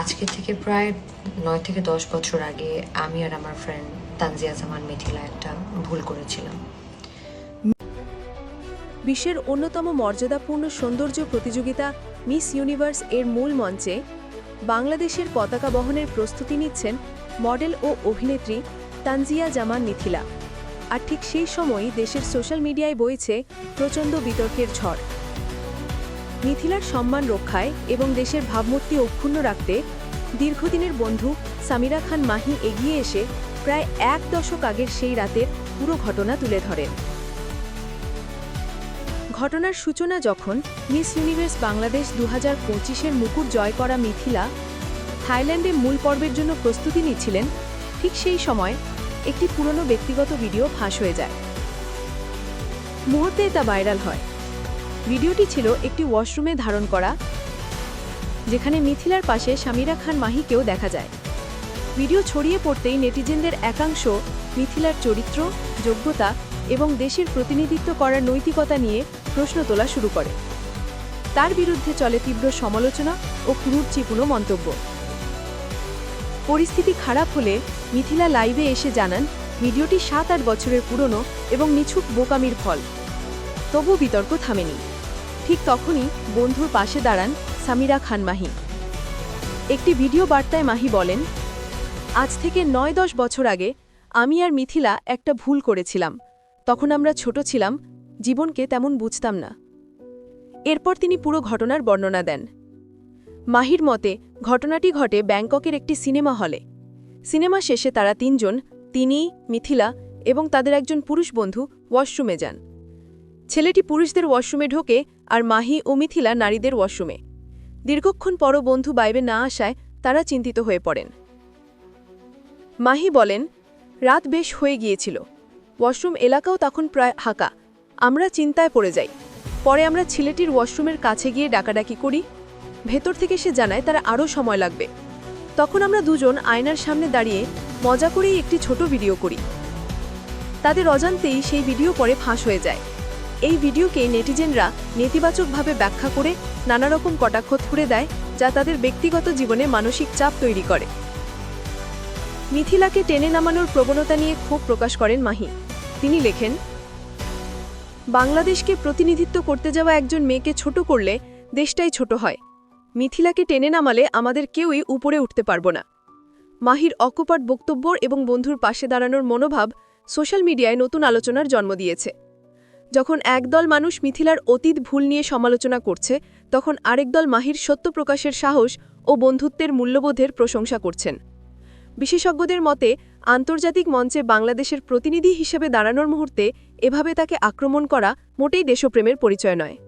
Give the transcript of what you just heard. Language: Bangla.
আজকে থেকে প্রায় নয় থেকে দশ বছর আগে আমি আর আমার ফ্রেন্ড তানজিয়া জামান মিথিলা একটা ভুল করেছিলাম। বিশ্বের অন্যতম মর্যাদাপূর্ণ সৌন্দর্য প্রতিযোগিতা মিস ইউনিভার্স এর মূল মঞ্চে বাংলাদেশের পতাকা বহনের প্রস্তুতি নিচ্ছেন মডেল ও অভিনেত্রী তানজিয়া জামান মিথিলা। আর ঠিক সেই সময়ই দেশের সোশ্যাল মিডিয়ায় বইছে প্রচণ্ড বিতর্কের ঝড়। মিথিলার সম্মান রক্ষায় এবং দেশের ভাবমূর্তি অক্ষুণ্ণ রাখতে দীর্ঘদিনের বন্ধু সামিরা খান মাহি এগিয়ে এসে প্রায় এক দশক আগের সেই রাতের পুরো ঘটনা তুলে ধরেন। ঘটনার সূচনা যখন মিস ইউনিভার্স বাংলাদেশ দু হাজার পঁচিশের মুকুট জয় করা মিথিলা থাইল্যান্ডে মূল পর্বের জন্য প্রস্তুতি নিচ্ছিলেন, ঠিক সেই সময় একটি পুরনো ব্যক্তিগত ভিডিও ফাঁস হয়ে যায়। মুহূর্তে তা ভাইরাল হয়। ভিডিওটি ছিল একটি ওয়াশরুমে ধারণ করা, যেখানে মিথিলার পাশে সামিরা খান মাহিকেও দেখা যায়। ভিডিও ছড়িয়ে পড়তেই নেটিজেনদের একাংশ মিথিলার চরিত্র, যোগ্যতা এবং দেশের প্রতিনিধিত্ব করার নৈতিকতা নিয়ে প্রশ্ন তোলা শুরু করে। তার বিরুদ্ধে চলে তীব্র সমালোচনা ও ক্রূরচিপূর্ণ মন্তব্য। পরিস্থিতি খারাপ হলে মিথিলা লাইভে এসে জানান, ভিডিওটি সাত আট বছরের পুরনো এবং নিছুক বোকামির ফল। তবু বিতর্ক থামেনি। ঠিক তখনই বন্ধুর পাশে দাঁড়ান সামিরা খান মাহি। একটি ভিডিও বার্তায় মাহি বলেন, আজ থেকে নয় দশ বছর আগে আমি আর মিথিলা একটা ভুল করেছিলাম। তখন আমরা ছোট ছিলাম, জীবনকে তেমন বুঝতাম না। এরপর তিনি পুরো ঘটনার বর্ণনা দেন। মাহির মতে, ঘটনাটি ঘটে ব্যাংককের একটি সিনেমা হলে। সিনেমা শেষে তারা তিনজন, তিনি, মিথিলা এবং তাদের একজন পুরুষ বন্ধু ওয়াশরুমে যান। ছেলেটি পুরুষদের ওয়াশরুমে ঢোকে আর মাহি ও মিথিলা নারীদের ওয়াশরুমে। দীর্ঘক্ষণ পর বন্ধু বাইরে না আসায় তারা চিন্তিত হয়ে পড়েন। মাহি বলেন, রাত বেশ হয়ে গিয়েছিল। ওয়াশরুম এলাকাও তখন প্রায় হাঁকা। আমরা চিন্তায় পড়ে যাই। পরে আমরা ছেলেটির ওয়াশরুমের কাছে গিয়ে ডাকাডাকি করি। ভেতর থেকে সে জানায় তারা আরও সময় লাগবে। তখন আমরা দুজন আয়নার সামনে দাঁড়িয়ে মজা করেই একটি ছোট ভিডিও করি। তাদের অজান্তেই সেই ভিডিও পরে ফাঁস হয়ে যায়। এই ভিডিওকে নেটিজেনরা নেতিবাচকভাবে ব্যাখ্যা করে নানা রকম কটাক্ষ ছুড়ে দেয়, যা তাদের ব্যক্তিগত জীবনে মানসিক চাপ তৈরি করে। মিথিলাকে টেনে নামানোর প্রবণতা নিয়ে ক্ষোভ প্রকাশ করেন মাহি। তিনি লেখেন, বাংলাদেশকে প্রতিনিধিত্ব করতে যাওয়া একজন মেয়েকে ছোট করলে দেশটাই ছোট হয়। মিথিলাকে টেনে নামালে আমাদের কেউই উপরে উঠতে পারব না। মাহির অকপট বক্তব্য এবং বন্ধুর পাশে দাঁড়ানোর মনোভাব সোশ্যাল মিডিয়ায় নতুন আলোচনার জন্ম দিয়েছে। যখন একদল মানুষ মিথিলার অতীত ভুল নিয়ে সমালোচনা করছে, তখন আরেক দল মাহির সত্য প্রকাশের সাহস ও বন্ধুত্বের মূল্যবোধের প্রশংসা করছেন। বিশেষজ্ঞদের মতে, আন্তর্জাতিক মঞ্চে বাংলাদেশের প্রতিনিধি হিসেবে দাঁড়ানোর মুহূর্তে এভাবে তাকে আক্রমণ করা মোটেই দেশপ্রেমের পরিচয় নয়।